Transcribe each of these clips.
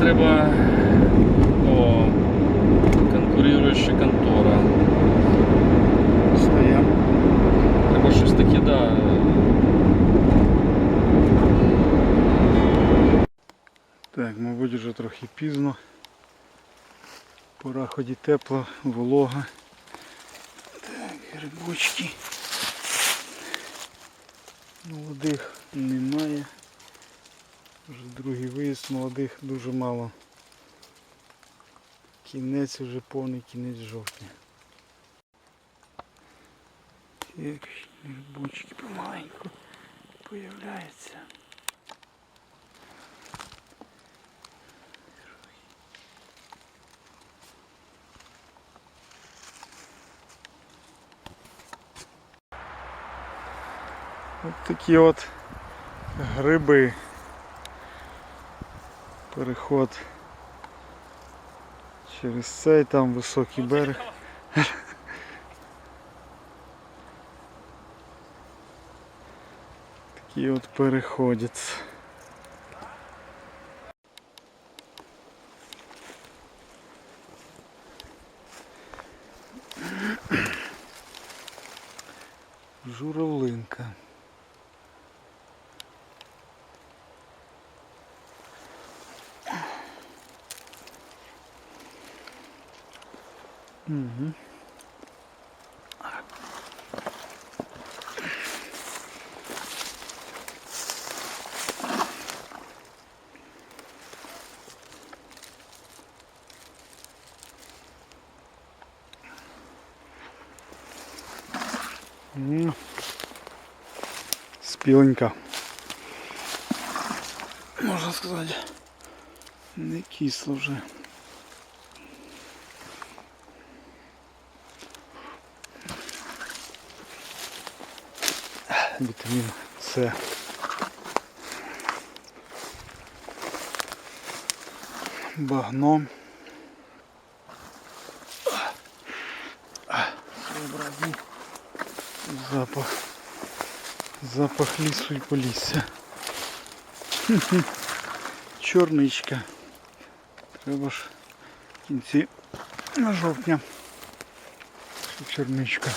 треба. О, конкуруюча контора. Стоям. Треба щось таке, да. Так, мабуть, вже трохи пізно. Пора ході тепла, волога. Так, грибочки. Молодих немає. Вже другий виїзд молодих дуже мало. Кінець вже повний кінець жовтня. Так, грибочки помаленьку появляються. От такі от гриби. Переход через цей там високий берег. Такий от переходець. Журавлинка. Угу. Спіленька. Можна сказати. Не кисло вже. Вітамін С. Багно. Своеобразний запах. Запах лісу і полісся. Хм-хм. Чорничка. Треба ж в кінці на жовтня. Чорничка.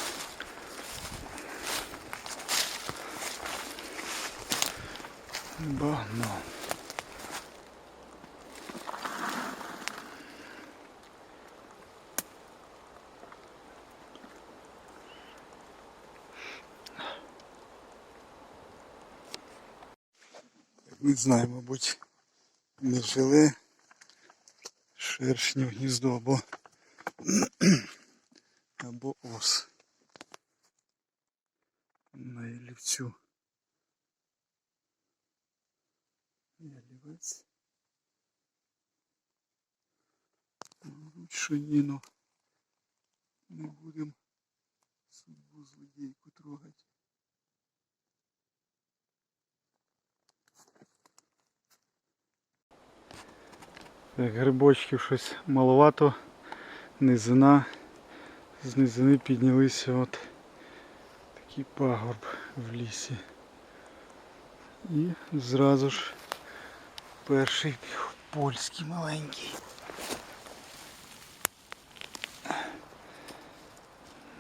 Багно. Не знаю, мабуть, не жили шершню гніздо або, або ос. На ялівцю. Ялівець. Мабуть, що ні, но не будемо судьбу злодійку трогати. Так, грибочків щось маловато. Низина. З низини піднялися от такий пагорб в лісі. І зразу ж перший польський маленький.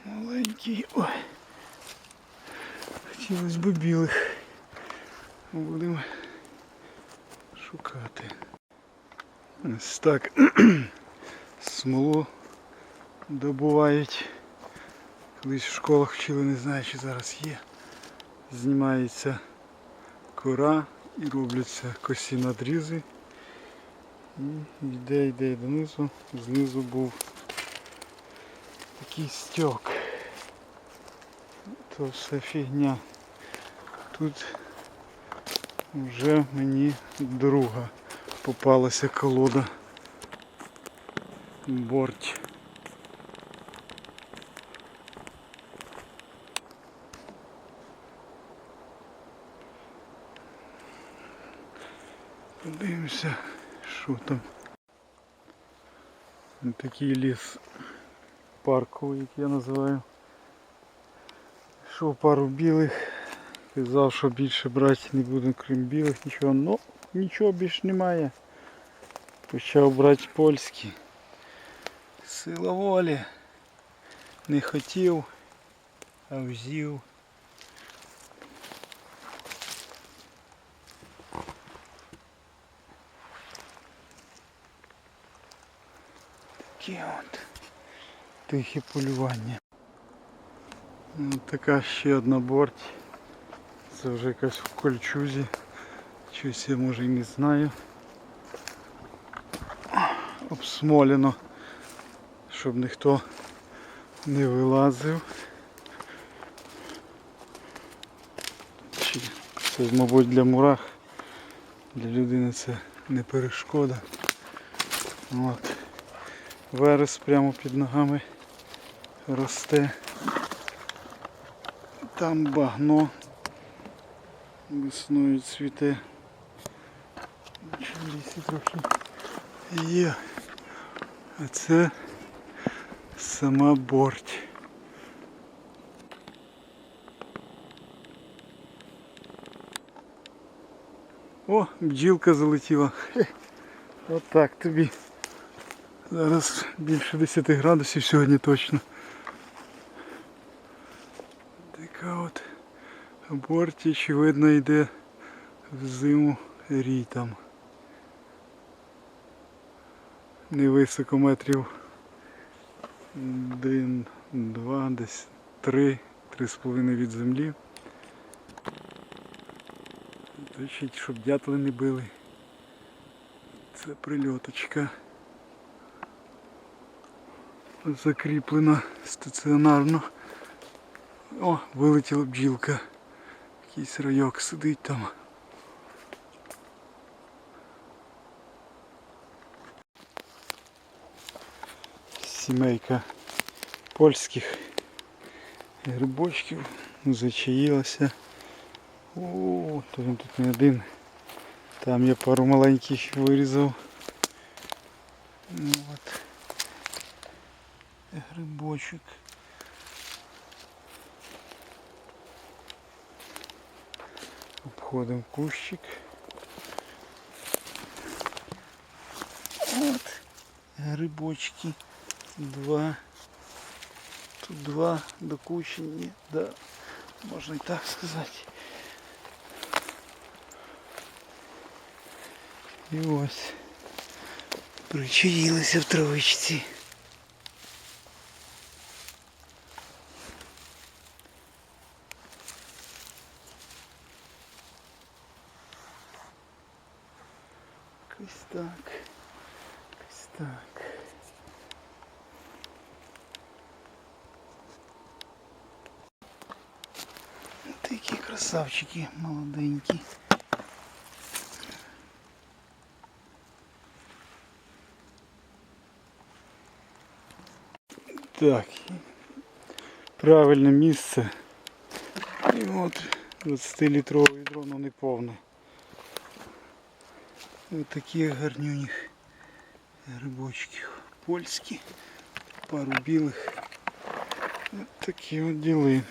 Маленький. Ой. Хотілося б білих. Будемо шукати. Ось так смолу добувають. Колись в школах вчили, не знаю, чи зараз є. Знімається кора і робляться косі надрізи. І йде, йде донизу. Знизу був такий стьок. То все фігня. Тут вже мені друга попалася колода. Борть. Подивимося, що там. Ось Такий ліс парковий, як я називаю. Йшов пару білих. Казав, що більше брати не буду, крім білих, нічого. Ну, нічого більше немає. Почав брати польські. Сила волі. Не хотів, а взяв. Тихе полювання. Ну, така ще одна борть. Це вже якась в кольчузі. Щось я може і не знаю. Обсмолено, щоб ніхто не вилазив. Це, мабуть, для мурах. Для людини це не перешкода. От. Верес прямо під ногами росте. Там багно весною цвіте. Лісі трохи є. А це сама борть. О, бджілка залетіла. Хе. От тобі. Зараз більше 10 градусів сьогодні точно. Така от борті, очевидно, йде в зиму рій там. Невисоко метрів один, два, десь три, три з половиною від землі. Точить, щоб дятли не били. Це прильоточка. Закріплена стаціонарно. О, вилетіла бджілка. Якийсь райок сидить там. Сімейка польських грибочків зачаїлася. О, то він тут не один. Там я пару маленьких вирізав. Ну, от. Грибочок. Обходимо кущик. От. Грибочки. Два. Тут два до кучі. Ні, да. Можна і так сказати. І ось. Причаїлися в травичці. Якось так. Якось так. Такі красавчики молоденькі. Так. Правильне місце. І от 20-літрове відро, воно не повне. Ось такі гарнюні грибочки польські, пару білих. Ось такі от діли.